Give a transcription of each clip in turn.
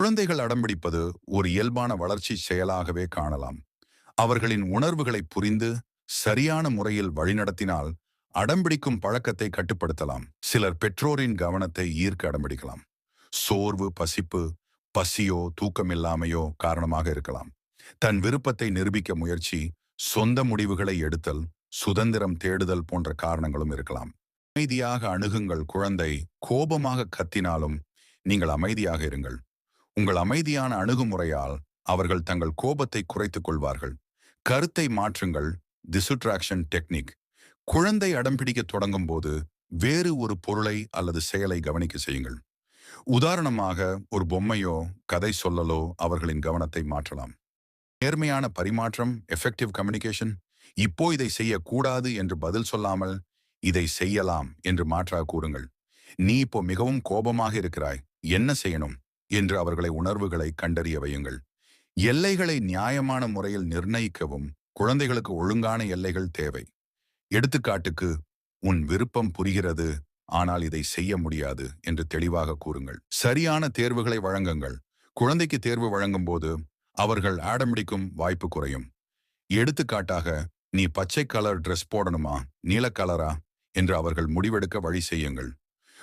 குழந்தைகள் அடம்பிடிப்பது ஒரு இயல்பான வளர்ச்சி செயலாகவே காணலாம். அவர்களின் உணர்வுகளை புரிந்து சரியான முறையில் வழிநடத்தினால் அடம்பிடிக்கும் பழக்கத்தை கட்டுப்படுத்தலாம். சிலர் பெற்றோரின் கவனத்தை ஈர்க்க அடம்பிடிக்கலாம். சோர்வு பசிப்பு பசியோ தூக்கமில்லாமையோ காரணமாக இருக்கலாம். தன் விருப்பத்தை நிரூபிக்க முயற்சி சொந்த முடிவுகளை எடுத்தல் சுதந்திரம் தேடுதல் போன்ற காரணங்களும் இருக்கலாம். அமைதியாக அணுகுங்கள் குழந்தை கோபமாக கத்தினாலும் நீங்கள் அமைதியாக இருங்கள். உங்கள் அமைதியான அணுகுமுறையால் அவர்கள் தங்கள் கோபத்தை குறைத்துக் கொள்வார்கள். கருத்தை மாற்றுங்கள். டிசுட்ராக்ஷன் டெக்னிக் குழந்தை அடம்பிடிக்க தொடங்கும் போது வேறு ஒரு பொருளை அல்லது செயலை கவனிக்க செய்யுங்கள். உதாரணமாக ஒரு பொம்மையோ கதை சொல்லலோ அவர்களின் கவனத்தை மாற்றலாம். நேர்மையான பரிமாற்றம் எஃபெக்டிவ் கம்யூனிகேஷன் இப்போ இதை செய்யக்கூடாது என்று பதில் சொல்லாமல் இதை செய்யலாம் என்று மாற்றாக கூறுங்கள். நீ இப்போ மிகவும் கோபமாக இருக்கிறாய். என்ன செய்யணும்? என்று அவர்களை உணர்வுகளை கண்டறிய வையுங்கள். எல்லைகளை நியாயமான முறையில் நிர்ணயிக்கவும் குழந்தைகளுக்கு ஒழுங்கான எல்லைகள் தேவை. எடுத்துக்காட்டுக்கு உன் விருப்பம் புரிகிறது ஆனால் இதை செய்ய முடியாது என்று தெளிவாக கூறுங்கள். சரியான தேர்வுகளை வழங்குங்கள். குழந்தைக்கு தேர்வு வழங்கும் போது அவர்கள் ஆடம்பிடிக்கும் வாய்ப்பு குறையும். எடுத்துக்காட்டாக நீ பச்சை கலர் ட்ரெஸ் போடணுமா நீல கலரா? என்று அவர்கள் முடிவெடுக்க வழி செய்யுங்கள்.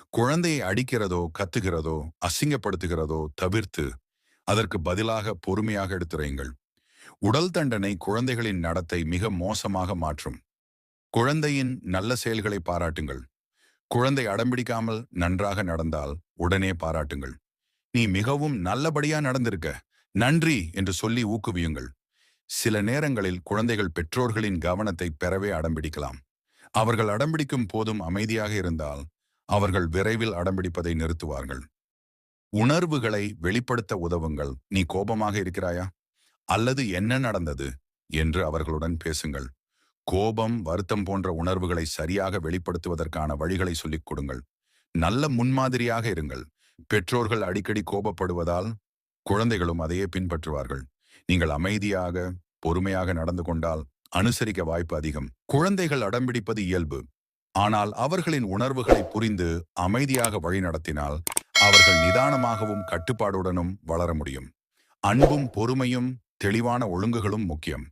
குழந்தையை அடிக்கிறதோ கத்துகிறதோ அசிங்கப்படுத்துகிறதோ தவிர்த்து அதற்கு பதிலாக பொறுமையாக எடுத்துரையுங்கள். உடல் தண்டனை குழந்தைகளின் நடத்தை மிக மோசமாக மாற்றும். குழந்தையின் நல்ல செயல்களை பாராட்டுங்கள். குழந்தை அடம்பிடிக்காமல் நன்றாக நடந்தால் உடனே பாராட்டுங்கள். நீ மிகவும் நல்லபடியா நடந்திருக்க. நன்றி என்று சொல்லி ஊக்குவியுங்கள். சில நேரங்களில் குழந்தைகள் பெற்றோர்களின் கவனத்தை பெறவே அடம்பிடிக்கலாம். அவர்கள் அடம்பிடிக்கும் போதும் அமைதியாக இருந்தால் அவர்கள் விரைவில் அடம்பிடிப்பதை நிறுத்துவார்கள். உணர்வுகளை வெளிப்படுத்த உதவுங்கள். நீ கோபமாக இருக்கிறாயா? அல்லது என்ன நடந்தது? என்று அவர்களுடன் பேசுங்கள். கோபம் வருத்தம் போன்ற உணர்வுகளை சரியாக வெளிப்படுத்துவதற்கான வழிகளை சொல்லிக் கொடுங்கள். நல்ல முன்மாதிரியாக இருங்கள். பெற்றோர்கள் அடிக்கடி கோபப்படுவதால் குழந்தைகளும் அதையே பின்பற்றுவார்கள். நீங்கள் அமைதியாக பொறுமையாக நடந்து கொண்டால் அனுசரிக்க வாய்ப்பு அதிகம். குழந்தைகள் அடம்பிடிப்பது இயல்பு. ஆனால் அவர்களின் உணர்வுகளை புரிந்து அமைதியாக வழிநடத்தினால் அவர்கள் நிதானமாகவும் கட்டுப்பாடுடனும் வளர முடியும். அன்பும் பொறுமையும் தெளிவான ஒழுங்குகளும் முக்கியம்.